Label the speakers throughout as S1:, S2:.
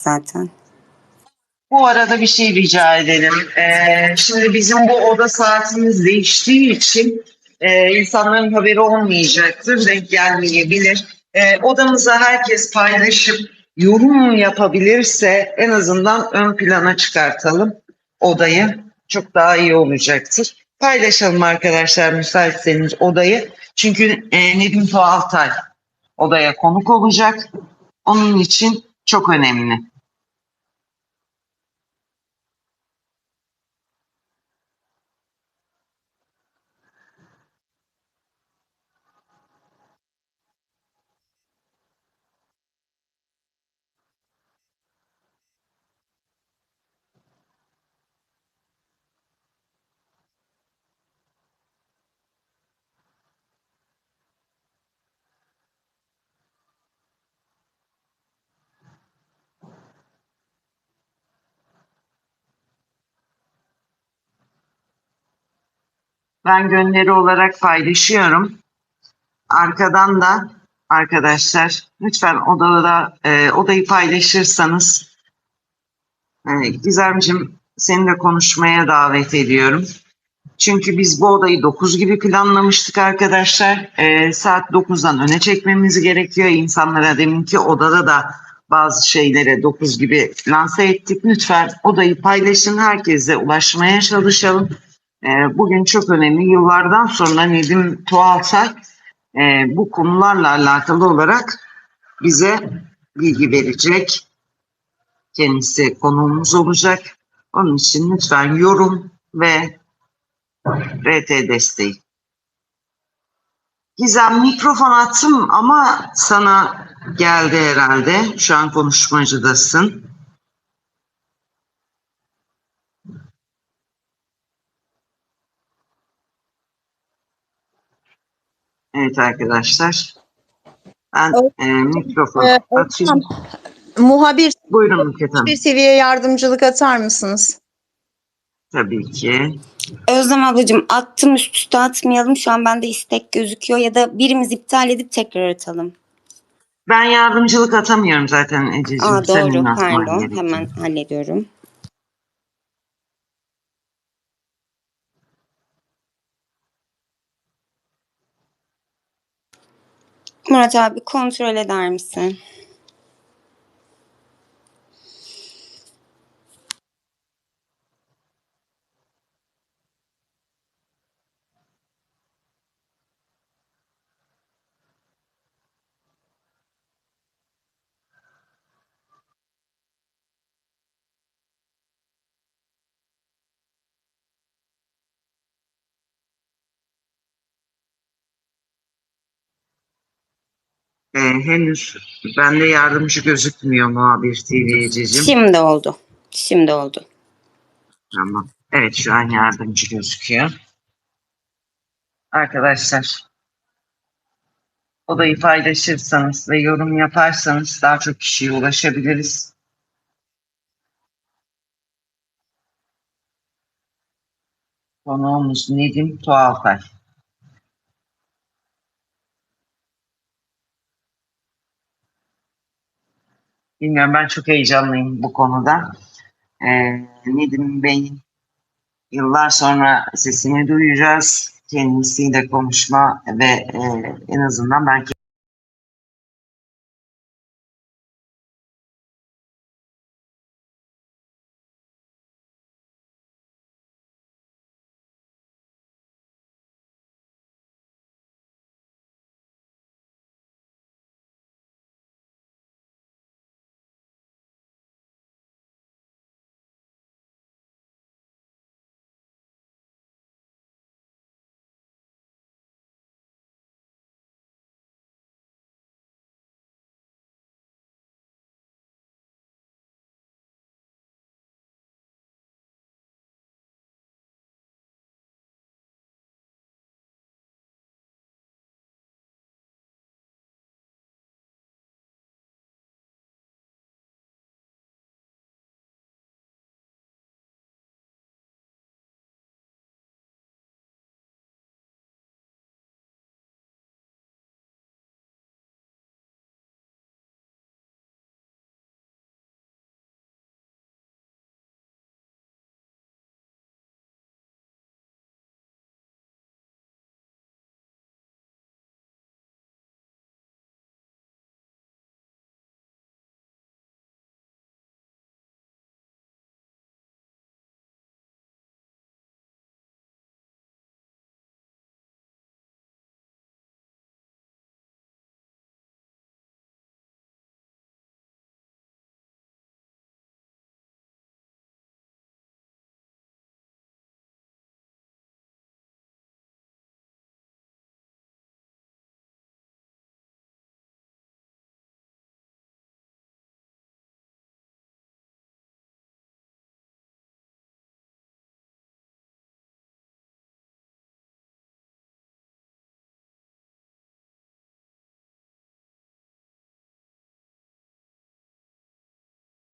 S1: zaten.
S2: Bu arada bir şey rica edelim. Ee, şimdi bizim bu oda saatimiz değiştiği için e, insanların haberi olmayacaktır, denk gelmeyebilir. Ee, odamıza herkes paylaşıp yorum yapabilirse en azından ön plana çıkartalım odayı. Çok daha iyi olacaktır. Paylaşalım arkadaşlar müsaitseniz odayı. Çünkü e, Nedim Tuğaltay odaya konuk olacak. Onun için çok önemli. Ben gönderi olarak paylaşıyorum. Arkadan da arkadaşlar lütfen odada e, odayı paylaşırsanız e, Gizemciğim seni de konuşmaya davet ediyorum. Çünkü biz bu odayı 9 gibi planlamıştık arkadaşlar. E, saat 9'dan öne çekmemiz gerekiyor. İnsanlara deminki odada da bazı şeylere 9 gibi lanse ettik. Lütfen odayı paylaşın. Herkese ulaşmaya çalışalım. E, bugün çok önemli. Yıllardan sonra Nedim Tuğaltay e, bu konularla alakalı olarak bize bilgi verecek. Kendisi konuğumuz olacak. Onun için lütfen yorum ve RT desteği. Gizem mikrofon attım ama sana geldi herhalde. Şu an konuşmacıdasın. Evet arkadaşlar. Ben e, mikrofon
S3: Ee, hocam, muhabir
S2: Buyurun Hanım.
S3: bir seviye yardımcılık atar mısınız?
S2: Tabii ki.
S1: Özlem ablacığım attım üst üste atmayalım. Şu an bende istek gözüküyor ya da birimiz iptal edip tekrar atalım.
S2: Ben yardımcılık atamıyorum zaten Ececiğim.
S1: Aa
S2: Senin
S1: doğru pardon hemen hallediyorum. Murat abi kontrol eder misin?
S2: Ee, henüz bende yardımcı gözükmüyor muhabir TV Ececiğim.
S1: Şimdi oldu. Şimdi oldu.
S2: Tamam. Evet şu an yardımcı gözüküyor. Arkadaşlar odayı paylaşırsanız ve yorum yaparsanız daha çok kişiye ulaşabiliriz. Konuğumuz Nedim Tuğaltay. Bilmiyorum ben çok heyecanlıyım bu konuda. Ee, Nedim Bey'in yıllar sonra sesini duyacağız. Kendisiyle konuşma ve e, en azından ben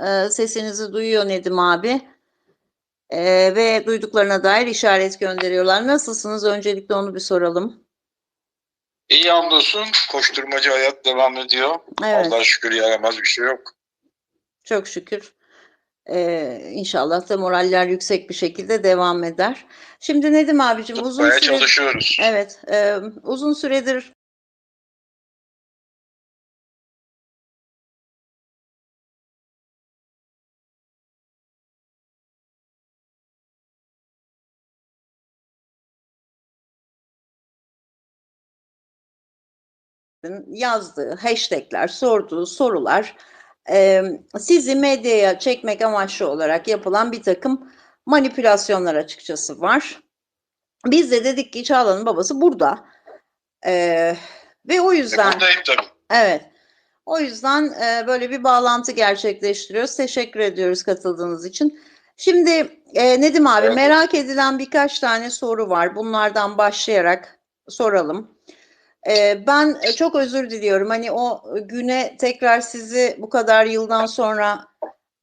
S3: e, sesinizi duyuyor Nedim abi. E, ve duyduklarına dair işaret gönderiyorlar. Nasılsınız? Öncelikle onu bir soralım.
S4: İyi hamdolsun. Koşturmacı hayat devam ediyor.
S3: Evet,
S4: Allah'a şükür yaramaz bir şey yok.
S3: çok şükür. E, inşallah da moraller yüksek bir şekilde devam eder. Şimdi Nedim abicim uzun
S4: Tutmaya
S3: süre
S4: çalışıyoruz.
S3: Evet, e, uzun süredir yazdığı hashtagler, sorduğu sorular e, sizi medyaya çekmek amaçlı olarak yapılan bir takım manipülasyonlar açıkçası var. Biz de dedik ki Çağla'nın babası burada. E, ve o
S4: E,
S3: yüzden
S4: buradayım tabii.
S3: evet o yüzden e, böyle bir bağlantı gerçekleştiriyoruz. Teşekkür ediyoruz katıldığınız için. Şimdi e, Nedim abi
S4: Evet.
S3: merak edilen birkaç tane soru var. Bunlardan başlayarak soralım. E, ben e, çok özür diliyorum. Hani o güne tekrar sizi bu kadar yıldan sonra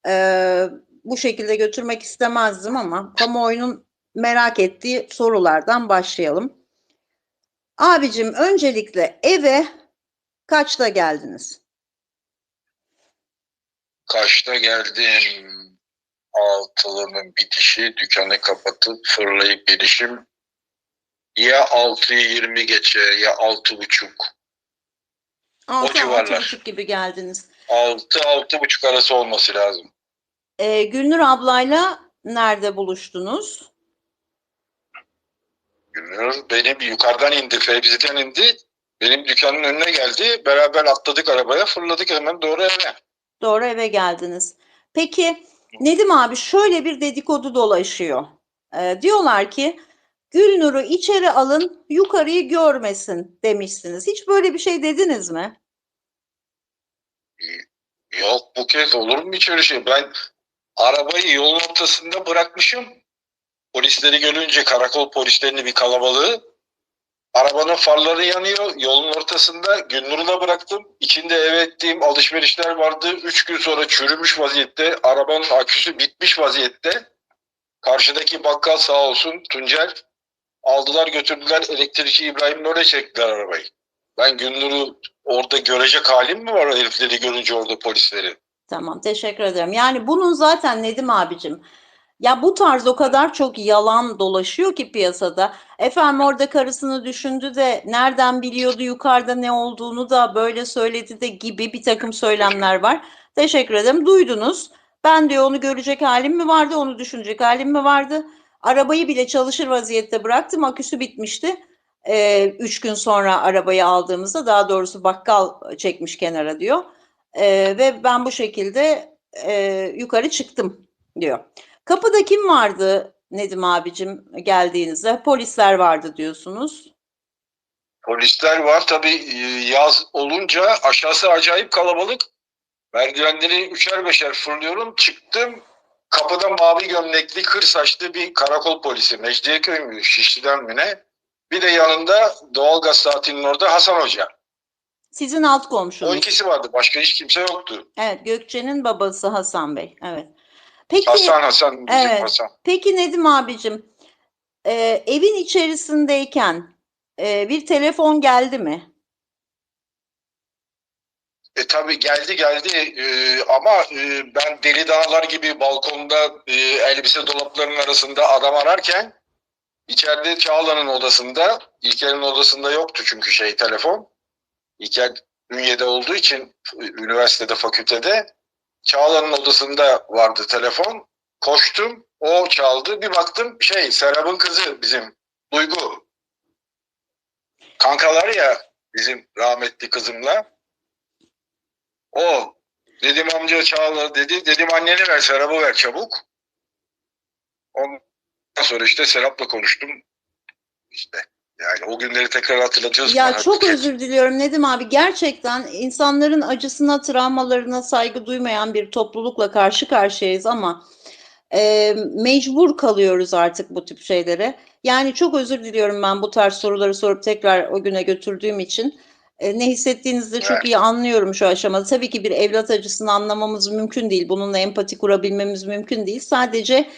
S3: e, bu şekilde götürmek istemezdim ama kamuoyunun merak ettiği sorulardan başlayalım. Abicim öncelikle eve kaçta geldiniz?
S4: Kaçta geldim? Altılının bitişi, dükkanı kapatıp fırlayıp gelişim. Ya 6'yı 20 geçe ya altı buçuk.
S3: Altı,
S4: civarlar.
S3: altı buçuk gibi geldiniz.
S4: 6 altı buçuk arası olması lazım.
S3: Ee, Gülnur ablayla nerede buluştunuz?
S4: Gülnur benim yukarıdan indi, Fevzi'den indi. Benim dükkanın önüne geldi. Beraber atladık arabaya, fırladık hemen doğru eve.
S3: Doğru eve geldiniz. Peki Nedim abi şöyle bir dedikodu dolaşıyor. Ee, diyorlar ki Gülnur'u içeri alın yukarıyı görmesin demişsiniz. Hiç böyle bir şey dediniz mi?
S4: Yok bu kez olur mu hiç öyle şey? Ben arabayı yolun ortasında bırakmışım. Polisleri görünce karakol polislerini bir kalabalığı. Arabanın farları yanıyor. Yolun ortasında Günnur'u da bıraktım. İçinde eve ettiğim alışverişler vardı. Üç gün sonra çürümüş vaziyette. Arabanın aküsü bitmiş vaziyette. Karşıdaki bakkal sağ olsun Tuncel. Aldılar götürdüler. Elektrikçi İbrahim böyle çektiler arabayı. Ben Günnur'u orada görecek halim mi var herifleri görünce orada polisleri?
S3: Tamam teşekkür ederim. Yani bunun zaten Nedim abicim ya bu tarz o kadar çok yalan dolaşıyor ki piyasada. Efendim orada karısını düşündü de nereden biliyordu yukarıda ne olduğunu da böyle söyledi de gibi bir takım söylemler var. Teşekkür ederim. Duydunuz. Ben diyor onu görecek halim mi vardı, onu düşünecek halim mi vardı? Arabayı bile çalışır vaziyette bıraktım. Aküsü bitmişti. Ee, üç gün sonra arabayı aldığımızda daha doğrusu bakkal çekmiş kenara diyor. Ee, ve ben bu şekilde e, yukarı çıktım diyor. Kapıda kim vardı Nedim abicim geldiğinizde? Polisler vardı diyorsunuz.
S4: Polisler var tabii e, yaz olunca aşağısı acayip kalabalık. Merdivenleri üçer beşer fırlıyorum. Çıktım kapıda mavi gömlekli kır saçlı bir karakol polisi. Mecidiyeköy mü Şişli'den mi ne? Bir de yanında doğalgaz saatinin orada Hasan Hoca.
S3: Sizin alt
S4: O
S3: komşunuz.
S4: ikisi vardı. Başka hiç kimse yoktu.
S3: Evet, Gökçe'nin babası Hasan Bey. Evet. Peki,
S4: Hasan Hasan bizim
S3: Evet.
S4: Hasan.
S3: peki Nedim abicim, e, evin içerisindeyken e, bir telefon geldi mi?
S4: E tabii geldi geldi E, ama e, ben deli dağlar gibi balkonda e, elbise dolaplarının arasında adam ararken içeride Çağla'nın odasında İlker'in odasında yoktu çünkü şey telefon. İlker Ünye'de olduğu için üniversitede fakültede Çağla'nın odasında vardı telefon. Koştum o çaldı bir baktım şey Serap'ın kızı bizim Duygu. Kankalar ya bizim rahmetli kızımla. O dedim amca Çağla dedi. Dedim anneni ver Serap'ı ver çabuk. Ondan sonra işte Serap'la konuştum. İşte yani o günleri tekrar hatırlatıyorsun.
S3: Ya
S4: bana.
S3: çok özür diliyorum Nedim abi. Gerçekten insanların acısına, travmalarına saygı duymayan bir toplulukla karşı karşıyayız ama e, mecbur kalıyoruz artık bu tip şeylere. Yani çok özür diliyorum ben bu tarz soruları sorup tekrar o güne götürdüğüm için. E, ne hissettiğinizi de çok
S4: Evet.
S3: iyi anlıyorum şu aşamada. Tabii ki bir evlat acısını anlamamız mümkün değil. Bununla empati kurabilmemiz mümkün değil. Sadece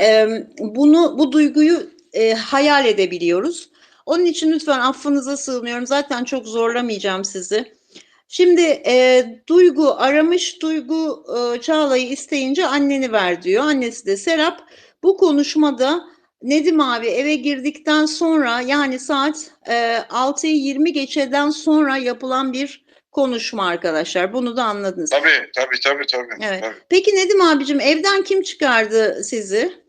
S3: e, bunu bu duyguyu e, hayal edebiliyoruz. Onun için lütfen affınıza sığınıyorum. Zaten çok zorlamayacağım sizi. Şimdi e, Duygu aramış Duygu e, Çağla'yı isteyince anneni ver diyor. Annesi de Serap. Bu konuşmada Nedim abi eve girdikten sonra yani saat e, 6'yı 20 geçeden sonra yapılan bir konuşma arkadaşlar. Bunu da anladınız.
S4: Tabii tabii tabii tabii.
S3: Evet.
S4: tabii.
S3: Peki Nedim abicim evden kim çıkardı sizi?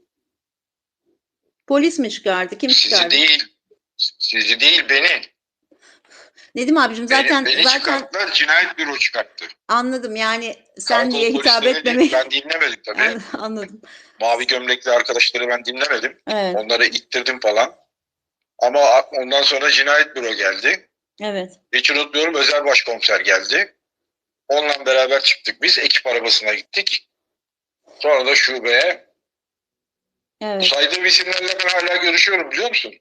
S3: Polis mi çıkardı? Kim
S4: Sizi
S3: çıkardı?
S4: değil. Sizi değil beni.
S3: Nedim abicim zaten
S4: beni, beni
S3: zaten
S4: çıkarttılar. Cinayet büro çıkarttı.
S3: anladım. Yani sen
S4: Karakol
S3: diye hitap etmemeyi
S4: Ben dinlemedim tabii.
S3: An- anladım.
S4: Mavi gömlekli arkadaşları ben dinlemedim.
S3: Evet.
S4: Onları ittirdim falan. Ama ondan sonra cinayet büro geldi.
S3: Evet.
S4: Hiç unutmuyorum özel başkomiser geldi. Onunla beraber çıktık biz. Ekip arabasına gittik. Sonra da şubeye.
S3: Evet.
S4: Saydığım isimlerle ben hala görüşüyorum biliyor musun?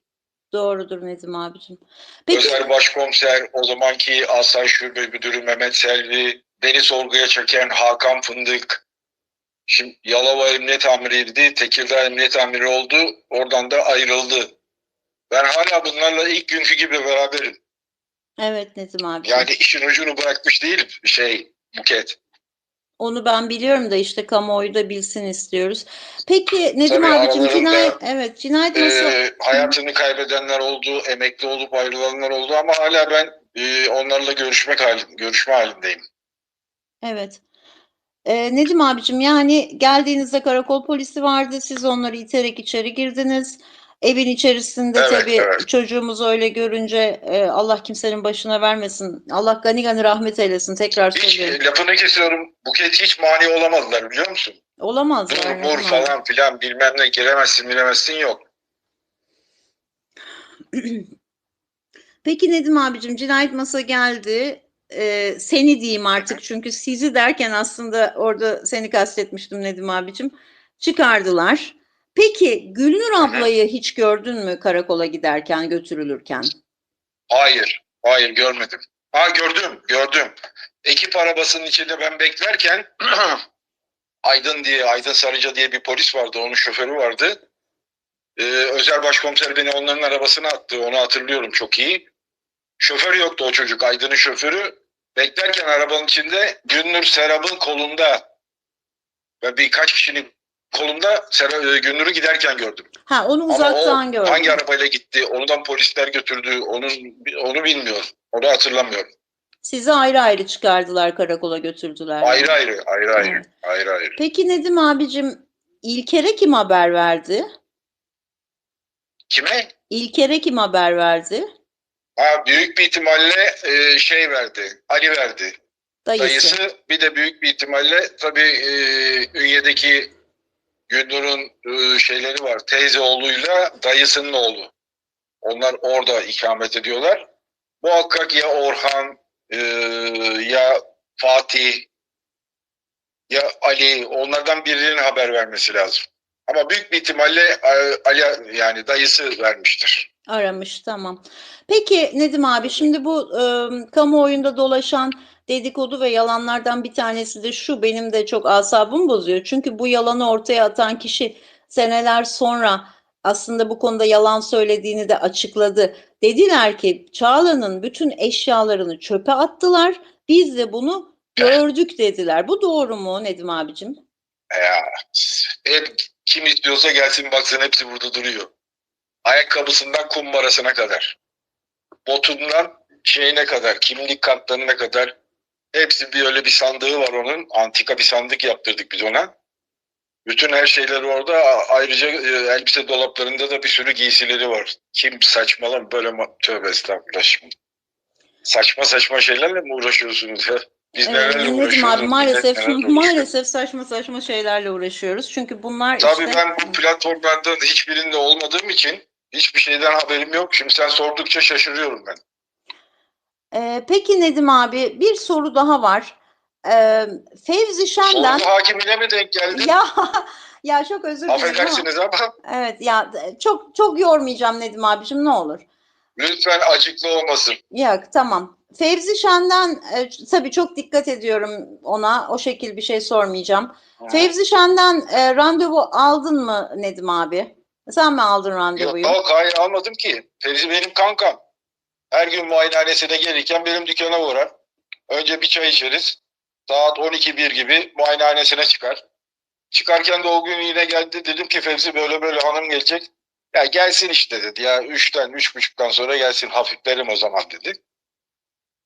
S3: Doğrudur Nedim abicim. Peki
S4: Özel başkomiser, o zamanki Asayiş Şube Müdürü Mehmet Selvi, beni sorguya çeken Hakan Fındık, şimdi Yalova Emniyet Amiriydi, Tekirdağ Emniyet Amiri oldu, oradan da ayrıldı. Ben hala bunlarla ilk günkü gibi beraberim.
S3: evet Nedim abicim.
S4: Yani işin ucunu bırakmış değilim şey Buket.
S3: Onu ben biliyorum da işte kamuoyu da bilsin istiyoruz. Peki Nedim
S4: Tabii
S3: abicim cinayet evet cinayet nasıl?
S4: Ee, hayatını kaybedenler oldu, emekli olup ayrılanlar oldu ama hala ben e, onlarla görüşmek halin, görüşme halindeyim.
S3: Evet. Ee, Nedim abicim yani geldiğinizde karakol polisi vardı. Siz onları iterek içeri girdiniz. Evin içerisinde
S4: Evet,
S3: tabii
S4: evet.
S3: çocuğumuzu öyle görünce e, Allah kimsenin başına vermesin. Allah gani gani rahmet eylesin. Tekrar
S4: Hiç
S3: söylüyorum.
S4: e, lafını kesiyorum. Buket hiç mani olamadılar biliyor musun?
S3: Olamaz
S4: Dur
S3: yani. olamaz.
S4: falan filan bilmem ne giremezsin bilemezsin yok.
S3: Peki Nedim abicim cinayet masa geldi. Ee, seni diyeyim artık çünkü sizi derken aslında orada seni kastetmiştim Nedim abicim. Çıkardılar. Peki Gülnur ablayı hiç gördün mü karakola giderken götürülürken?
S4: Hayır. Hayır görmedim. Ha gördüm gördüm. Ekip arabasının içinde ben beklerken Aydın diye Aydın Sarıca diye bir polis vardı. Onun şoförü vardı. Ee, özel başkomiser beni onların arabasına attı. Onu hatırlıyorum çok iyi. Şoför yoktu o çocuk. Aydın'ın şoförü. Beklerken arabanın içinde Günnür Serap'ın kolunda ve birkaç kişinin kolunda Serap, e, Günnür'ü giderken gördüm.
S3: Ha onu
S4: Ama
S3: uzaktan
S4: o
S3: gördüm.
S4: hangi arabayla gitti, ondan polisler götürdü, onu onu bilmiyorum. Onu hatırlamıyorum.
S3: Sizi ayrı ayrı çıkardılar karakola götürdüler.
S4: Ayrı ayrı, ayrı ayrı,
S3: Evet.
S4: ayrı ayrı.
S3: Peki Nedim abicim İlker'e kim haber verdi?
S4: Kime?
S3: İlker'e kim haber verdi?
S4: Ha, büyük bir ihtimalle e, şey verdi, Ali verdi.
S3: Dayısı.
S4: Dayısı bir de büyük bir ihtimalle tabii e, Ünye'deki Gündür'ün e, şeyleri var. Teyze oğluyla dayısının oğlu. Onlar orada ikamet ediyorlar. Muhakkak ya Orhan e, ya Fatih ya Ali onlardan birinin haber vermesi lazım. Ama büyük bir ihtimalle e, Ali yani dayısı vermiştir.
S3: Aramış tamam. Peki Nedim abi şimdi bu e, kamuoyunda dolaşan dedikodu ve yalanlardan bir tanesi de şu benim de çok asabımı bozuyor. Çünkü bu yalanı ortaya atan kişi seneler sonra aslında bu konuda yalan söylediğini de açıkladı. Dediler ki Çağla'nın bütün eşyalarını çöpe attılar. Biz de bunu gördük dediler. Bu doğru mu Nedim abicim?
S4: Ya, hep kim istiyorsa gelsin baksın hepsi burada duruyor. Ayakkabısından kumbarasına kadar. Botundan şeyine kadar, kimlik kartlarına kadar hepsi bir öyle bir sandığı var onun. Antika bir sandık yaptırdık biz ona. Bütün her şeyleri orada. Ayrıca e, elbise dolaplarında da bir sürü giysileri var. Kim saçmalama böyle tövbe estağfurullah şimdi. Saçma saçma şeylerle mi uğraşıyorsunuz ya? Biz
S3: Evet, Nedim
S4: uğraşıyoruz?
S3: abi maalesef maalesef saçma saçma şeylerle uğraşıyoruz. Çünkü bunlar
S4: Tabii
S3: işte
S4: ben bu platformlardan hiçbirinde olmadığım için hiçbir şeyden haberim yok. Şimdi sen sordukça şaşırıyorum ben.
S3: Ee, peki Nedim abi bir soru daha var. Ee, Fevzi Şen'den
S4: Sorgu hakimine mi denk geldi?
S3: ya ya çok özür dilerim
S4: Affedersiniz ama
S3: evet ya çok çok yormayacağım Nedim abicim ne olur.
S4: lütfen acıklı olmasın.
S3: Yok tamam. Fevzi Şen'den e, tabii çok dikkat ediyorum ona. O şekil bir şey sormayacağım. Fevzi Şen'den e, randevu aldın mı Nedim abi? Sen mi aldın randevuyu?
S4: yok hayır almadım ki. Fevzi benim kankam. Her gün muayenehanesine gelirken benim dükkana uğrar. Önce bir çay içeriz. Saat 12-1 gibi muayenehanesine çıkar. Çıkarken de o gün yine geldi. Dedim ki Fevzi böyle böyle hanım gelecek. Ya gelsin işte dedi. Ya 3'ten 3.30'dan sonra gelsin hafiflerim o zaman dedi.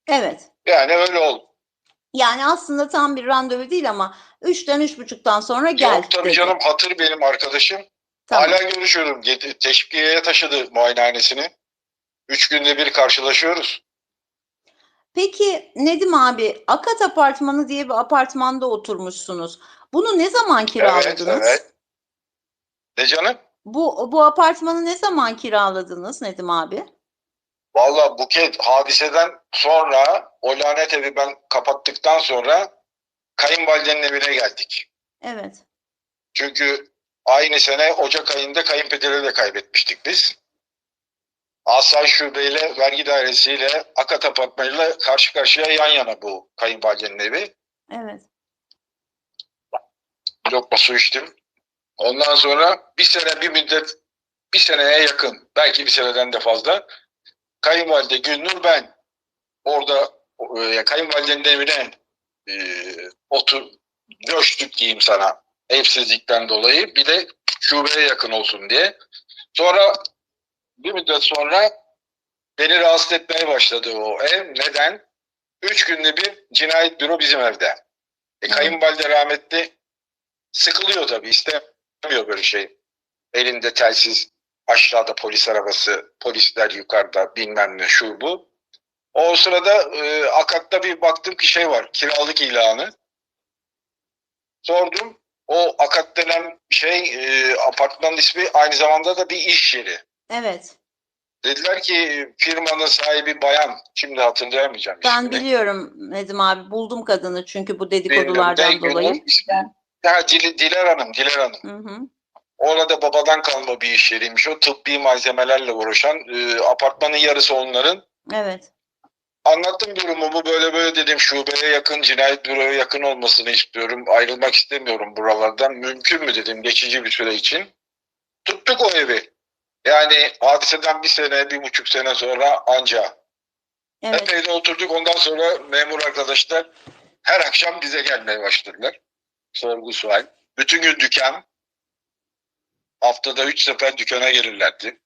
S3: Evet.
S4: Yani öyle oldu.
S3: Yani aslında tam bir randevu değil ama 3'ten 3.30'dan sonra gel
S4: Yok tabii
S3: dedi.
S4: canım hatır benim arkadaşım.
S3: Tamam.
S4: Hala görüşüyorum. Teşvikiye'ye taşıdı muayenehanesini. Üç günde bir karşılaşıyoruz.
S3: Peki Nedim abi Akat Apartmanı diye bir apartmanda oturmuşsunuz. Bunu ne zaman kiraladınız?
S4: Evet, evet. Ne canım?
S3: Bu bu apartmanı ne zaman kiraladınız Nedim abi?
S4: Valla Buket hadiseden sonra o lanet evi ben kapattıktan sonra kayınvalidenin evine geldik.
S3: Evet.
S4: Çünkü aynı sene Ocak ayında kayınpederi de kaybetmiştik biz. Asayiş Şubeyle, vergi dairesiyle, Akat Apartmanı'yla karşı karşıya yan yana bu kayınvalidenin evi.
S3: Evet.
S4: Bir lokma su içtim. Ondan sonra bir sene bir müddet, bir seneye yakın, belki bir seneden de fazla kayınvalide Gülnur ben orada e, kayınvalidenin evine e, otur, göçtük diyeyim sana evsizlikten dolayı. Bir de şubeye yakın olsun diye. Sonra bir müddet sonra beni rahatsız etmeye başladı o ev. Neden? Üç günde bir cinayet büro bizim evde. E, kayınvalide rahmetli sıkılıyor tabii istemiyor böyle şey. Elinde telsiz aşağıda polis arabası polisler yukarıda bilmem ne şu bu. O sırada e, Akat'ta bir baktım ki şey var kiralık ilanı. Sordum o Akat denen şey e, apartmanın ismi aynı zamanda da bir iş yeri.
S3: Evet.
S4: Dediler ki firmanın sahibi bayan şimdi hatırlayamayacağım
S3: Ben
S4: ismini.
S3: biliyorum Nedim abi. Buldum kadını çünkü bu
S4: Bilmiyorum,
S3: dedikodulardan
S4: ne-
S3: dolayı.
S4: ismi- Ha, Dil- Diler Hanım, Diler Hanım.
S3: Hı hı.
S4: Orada babadan kalma bir iş yeriymiş. O tıbbi malzemelerle uğraşan e, apartmanın yarısı onların.
S3: Evet.
S4: Anlattım durumumu böyle böyle dedim şubeye yakın cinayet büroya yakın olmasını istiyorum. Ayrılmak istemiyorum buralardan. Mümkün mü dedim geçici bir süre için. Tuttuk o evi. Yani hadiseden bir sene, bir buçuk sene sonra anca.
S3: Evet.
S4: Evde oturduk. Ondan sonra memur arkadaşlar her akşam bize gelmeye başladılar. Sorgu sual. Bütün gün dükkan. Haftada üç sefer dükkana gelirlerdi.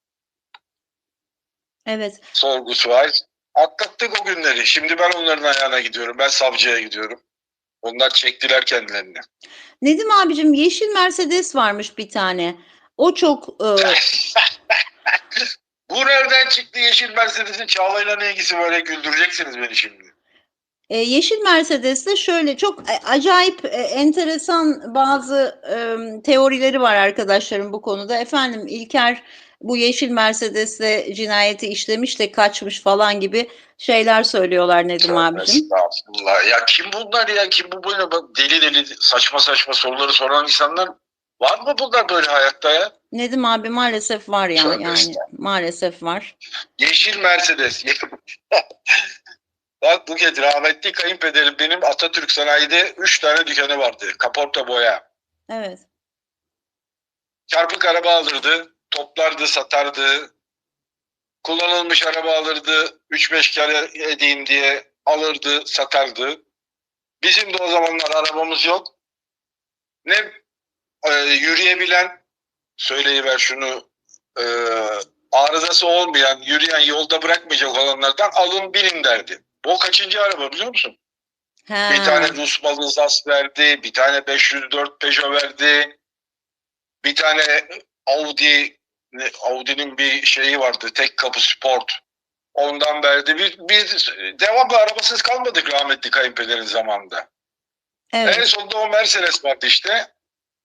S3: Evet.
S4: Sorgu sual. Atlattık o günleri. Şimdi ben onların ayağına gidiyorum. Ben savcıya gidiyorum. Onlar çektiler kendilerini.
S3: Nedim abicim yeşil Mercedes varmış bir tane. O çok e,
S4: Bu nereden çıktı Yeşil Mercedes'in Çağla'yla ne ilgisi ya? Güldüreceksiniz beni şimdi.
S3: E, yeşil Mercedes'te şöyle çok e, acayip e, enteresan bazı e, teorileri var arkadaşlarım bu konuda. Efendim İlker bu yeşil Mercedes'le cinayeti işlemiş de kaçmış falan gibi şeyler söylüyorlar Nedim abicim.
S4: Estağfurullah. Ya kim bunlar ya? Kim bu böyle deli deli saçma saçma soruları soran insanlar var mı bunlar böyle hayatta ya?
S3: Nedim abi maalesef var yani
S4: estağfurullah.
S3: maalesef var.
S4: Yeşil Mercedes. Bak bu kez rahmetli kayınpederim benim Atatürk Sanayi'de 3 tane dükkanı vardı. Kaporta boya.
S3: Evet.
S4: Çarpık araba alırdı, toplardı, satardı. Kullanılmış araba alırdı, 3-5 kere edeyim diye alırdı, satardı. Bizim de o zamanlar arabamız yok. Ne e, yürüyebilen, söyleyiver şunu, e, arızası olmayan, yürüyen, yolda bırakmayacak olanlardan alın binin derdi. O kaçıncı araba biliyor musun?
S3: Ha,
S4: Bir tane Rus malı Zas verdi, bir tane 504 Peugeot verdi, bir tane Audi, Audi'nin bir şeyi vardı, tek kapı sport. Ondan verdi. Biz, biz devamlı arabasız kalmadık rahmetli kayınpederin zamanında. En
S3: evet.
S4: sonunda o Mercedes vardı işte.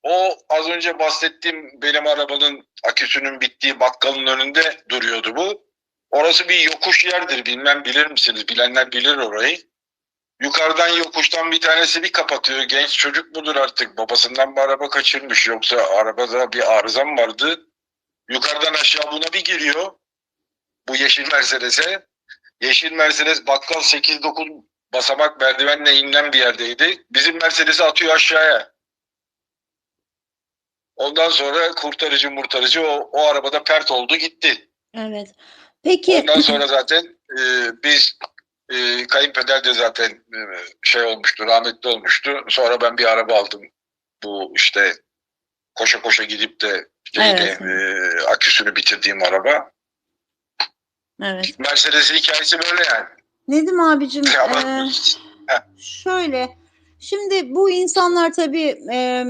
S4: O az önce bahsettiğim benim arabanın aküsünün bittiği bakkalın önünde duruyordu bu. Orası bir yokuş yerdir. Bilmem bilir misiniz? Bilenler bilir orayı. Yukarıdan yokuştan bir tanesi bir kapatıyor. Genç çocuk mudur artık? Babasından bir araba kaçırmış. Yoksa arabada bir arıza mı vardı? Yukarıdan aşağı buna bir giriyor. Bu yeşil Mercedes'e. Yeşil Mercedes bakkal 8-9 basamak merdivenle inilen bir yerdeydi. Bizim Mercedes'i atıyor aşağıya. Ondan sonra kurtarıcı murtarıcı o, o arabada pert oldu gitti.
S3: Evet. Peki
S4: Ondan sonra zaten e, biz e, kayınpeder de zaten e, şey olmuştu, rahmetli olmuştu. Sonra ben bir araba aldım. Bu işte koşa koşa gidip de şeyde,
S3: Evet.
S4: e, aküsünü bitirdiğim araba.
S3: evet.
S4: Mercedes'in hikayesi böyle yani.
S3: Nedim abicim e, şöyle şimdi bu insanlar tabii e,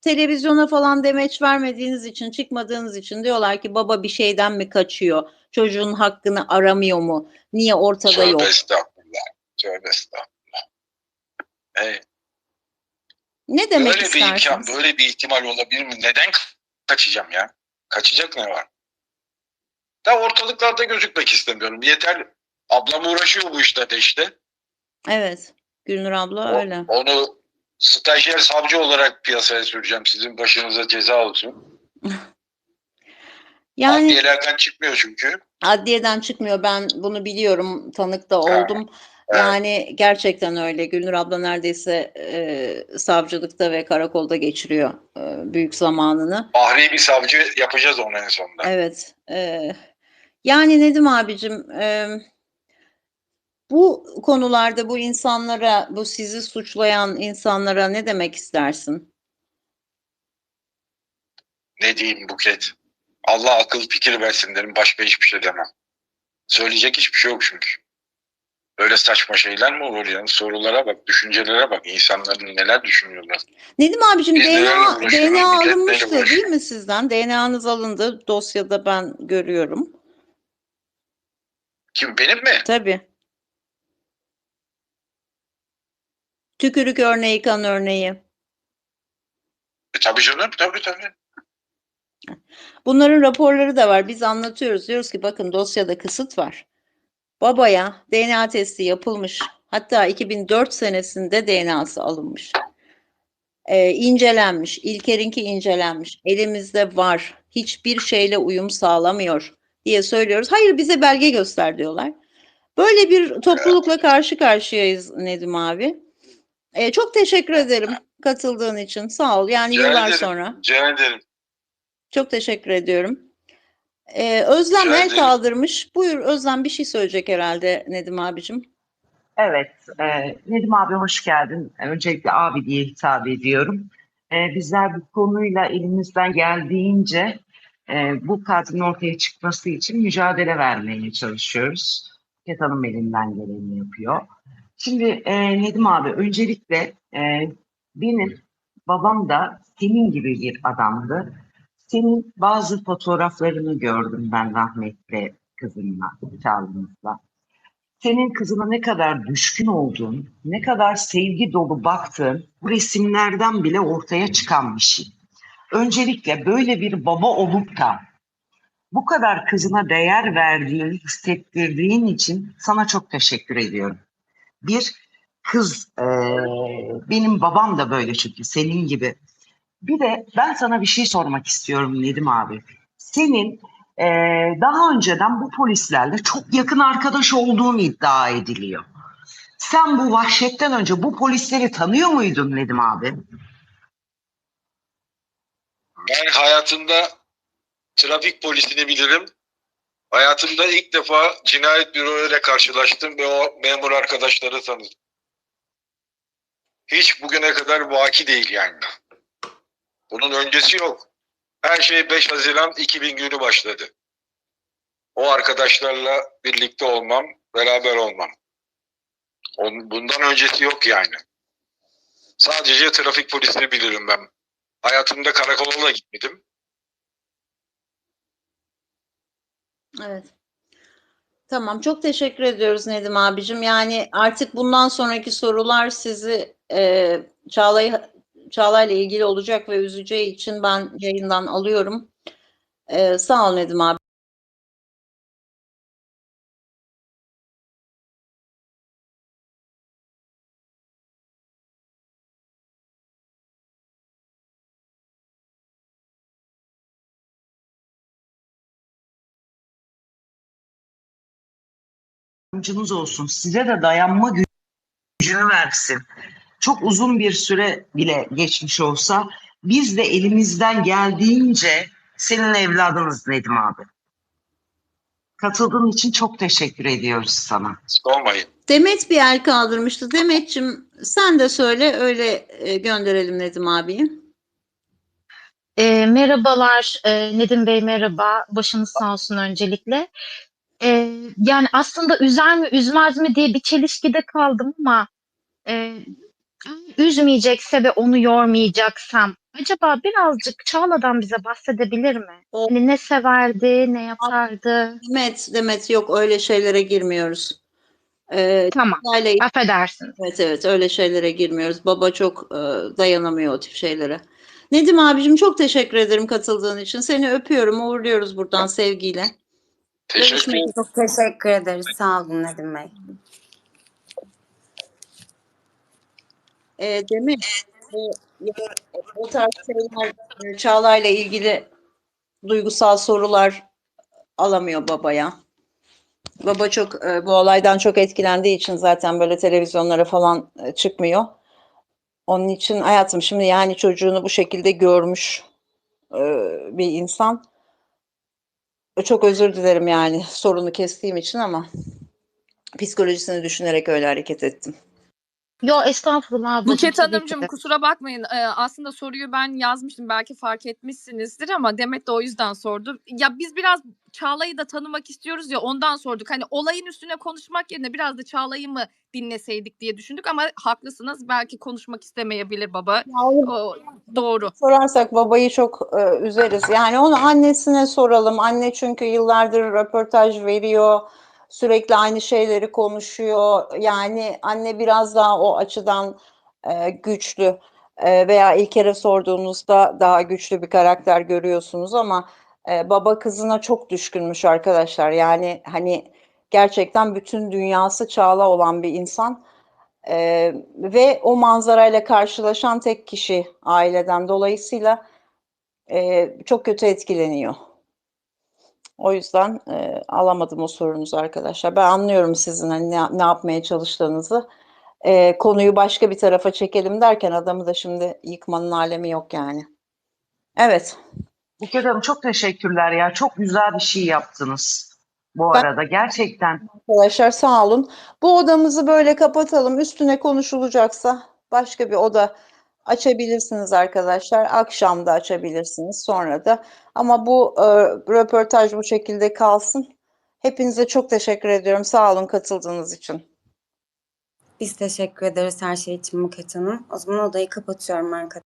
S3: televizyona falan demeç vermediğiniz için çıkmadığınız için diyorlar ki baba bir şeyden mi kaçıyor? Çocuğun hakkını aramıyor mu? Niye ortada yok?
S4: tövbe estağfurullah. Tövbe estağfurullah. E,
S3: Ne demek
S4: böyle bir imkan,
S3: istersiniz?
S4: böyle bir ihtimal olabilir mi? Neden kaçacağım ya? Kaçacak ne var? Da ortalıklarda gözükmek istemiyorum. Yeter. Ablam uğraşıyor bu işlerde işte.
S3: Evet. Gülnur abla
S4: O-
S3: öyle.
S4: Onu stajyer savcı olarak piyasaya süreceğim. Sizin başınıza ceza olsun.
S3: Yani
S4: Adliyelerden çıkmıyor çünkü.
S3: adliyeden çıkmıyor. Ben bunu biliyorum. Tanık da
S4: Ha,
S3: oldum.
S4: evet.
S3: Yani gerçekten öyle. Gülnur abla neredeyse e, savcılıkta ve karakolda geçiriyor e, büyük zamanını.
S4: Bahri bir savcı yapacağız onu en sonunda.
S3: Evet. e, yani Nedim abicim e, bu konularda bu insanlara, bu sizi suçlayan insanlara ne demek istersin?
S4: Ne diyeyim Buket? Allah akıl fikir versin derim. Başka hiçbir şey demem. Söyleyecek hiçbir şey yok çünkü. Böyle saçma şeyler mi olur yani? Sorulara bak, düşüncelere bak. İnsanların neler düşünüyorlar.
S3: Nedim abicim
S4: Biz
S3: DNA, DNA alınmıştı değil mi sizden? DNA'nız alındı. Dosyada ben görüyorum.
S4: Kim benim mi?
S3: Tabii. Tükürük örneği, kan örneği.
S4: E, tabii canım, tabii tabii.
S3: Bunların raporları da var. Biz anlatıyoruz. Diyoruz ki bakın dosyada kısıt var. Babaya DNA testi yapılmış. Hatta 2004 senesinde DNA'sı alınmış. Ee, incelenmiş. İlker'inki incelenmiş. Elimizde var. Hiçbir şeyle uyum sağlamıyor diye söylüyoruz. Hayır bize belge göster diyorlar. Böyle bir toplulukla karşı karşıyayız Nedim abi. Ee, çok teşekkür ederim katıldığın için. Sağ ol. Yani
S4: Rica
S3: yıllar
S4: ederim.
S3: sonra.
S4: Rica ederim.
S3: Çok teşekkür ediyorum. Ee, Özlem el kaldırmış. Buyur Özlem bir şey söyleyecek herhalde Nedim abicim.
S2: Evet, e, Nedim abi hoş geldin. Öncelikle abi diye hitap ediyorum. E, bizler bu konuyla elimizden geldiğince e, bu katilin ortaya çıkması için mücadele vermeye çalışıyoruz. Buket Hanım elinden geleni yapıyor. Şimdi e, Nedim abi öncelikle e, benim babam da senin gibi bir adamdı. Senin bazı fotoğraflarını gördüm ben rahmetli kızımla, Çağla'mızla senin kızına ne kadar düşkün olduğun, ne kadar sevgi dolu baktığın bu resimlerden bile ortaya çıkan bir şey. Öncelikle böyle bir baba olup da bu kadar kızına değer verdiğini hissettirdiğin için sana çok teşekkür ediyorum. Bir kız, eee, benim babam da böyle çünkü senin gibi. Bir de ben sana bir şey sormak istiyorum Nedim abi. Senin eee, daha önceden bu polislerle çok yakın arkadaş olduğun iddia ediliyor. Sen bu vahşetten önce bu polisleri tanıyor muydun Nedim abi?
S4: Ben hayatımda trafik polisini bilirim. Hayatımda ilk defa cinayet büroyla karşılaştım ve o memur arkadaşları tanıdım. Hiç bugüne kadar vaki değil yani. Bunun öncesi yok. Her şey 5 Haziran 2000 günü başladı. O arkadaşlarla birlikte olmam, beraber olmam. Bundan öncesi yok yani. Sadece trafik polisini bilirim ben. Hayatımda karakola da gitmedim.
S3: Evet. Tamam çok teşekkür ediyoruz Nedim abicim. Yani artık bundan sonraki sorular sizi e, Çağlay Çağlay'la ilgili olacak ve üzeceği için ben yayından alıyorum. E, sağ ol Nedim abi.
S2: yardımcınız olsun. Size de dayanma gü- gücünü versin. Çok uzun bir süre bile geçmiş olsa biz de elimizden geldiğince senin evladınız Nedim abi. Katıldığın için çok teşekkür ediyoruz sana.
S4: Olmayın.
S3: Demet bir el kaldırmıştı. Demetçim sen de söyle öyle e, gönderelim Nedim abiyi.
S5: E, merhabalar e, Nedim Bey merhaba. Başınız sağ olsun öncelikle. E, yani aslında üzer mi üzmez mi diye bir çelişkide kaldım ama e, üzmeyecekse ve onu yormayacaksam acaba birazcık Çağla'dan bize bahsedebilir mi?
S3: O-
S5: Hani ne severdi, ne yapardı?
S3: Demet, Demet yok öyle şeylere girmiyoruz. Ee,
S5: Tamam,
S3: Çağla'yla-
S5: affedersiniz.
S3: evet evet öyle şeylere girmiyoruz. Baba çok e, dayanamıyor o tip şeylere. Nedim abicim çok teşekkür ederim katıldığın için. Seni öpüyorum, uğurluyoruz buradan sevgiyle.
S4: Teşekkür ederim.
S1: Çok teşekkür ederiz. Sağ olun Nedim Bey.
S3: E, e, ya, bu tarz şeyler e, Çağla'yla ilgili duygusal sorular alamıyor babaya. Baba çok e, bu olaydan çok etkilendiği için zaten böyle televizyonlara falan e, çıkmıyor. Onun için hayatım şimdi yani çocuğunu bu şekilde görmüş e, bir insan. Çok özür dilerim yani sorunu kestiğim için ama psikolojisini düşünerek öyle hareket ettim.
S5: Yo estağfurullah ablacığım.
S6: Buket Hanımcığım kusura bakmayın. Ee, aslında soruyu ben yazmıştım. Belki fark etmişsinizdir ama Demet de o yüzden sordu. Ya biz biraz Çağla'yı da tanımak istiyoruz ya ondan sorduk. Hani olayın üstüne konuşmak yerine biraz da Çağla'yı mı dinleseydik diye düşündük ama haklısınız. Belki konuşmak istemeyebilir baba. O, doğru.
S3: sorarsak babayı çok e, üzeriz. Yani onu annesine soralım. Anne çünkü yıllardır röportaj veriyor. Sürekli aynı şeyleri konuşuyor. Yani anne biraz daha o açıdan e, güçlü E, veya ilk kere sorduğunuzda daha güçlü bir karakter görüyorsunuz ama e, baba kızına çok düşkünmüş arkadaşlar. Yani hani gerçekten bütün dünyası Çağla olan bir insan. Ee, ve o manzarayla karşılaşan tek kişi aileden dolayısıyla e, çok kötü etkileniyor. O yüzden e, alamadım o sorunuzu arkadaşlar. Ben anlıyorum sizin hani ne, ne yapmaya çalıştığınızı. E, konuyu başka bir tarafa çekelim derken adamı da şimdi yıkmanın alemi yok yani. Evet.
S2: Buket Hanım çok teşekkürler ya. Çok güzel bir şey yaptınız bu
S3: Ben-
S2: arada. Gerçekten
S3: Arkadaşlar sağ olun. Bu odamızı böyle kapatalım. Üstüne konuşulacaksa başka bir oda açabilirsiniz arkadaşlar. Akşam da açabilirsiniz sonra da. Ama bu e, röportaj bu şekilde kalsın. Hepinize çok teşekkür ediyorum. Sağ olun katıldığınız için.
S1: Biz teşekkür ederiz her şey için Buket Hanım. O zaman odayı kapatıyorum arkadaşlar.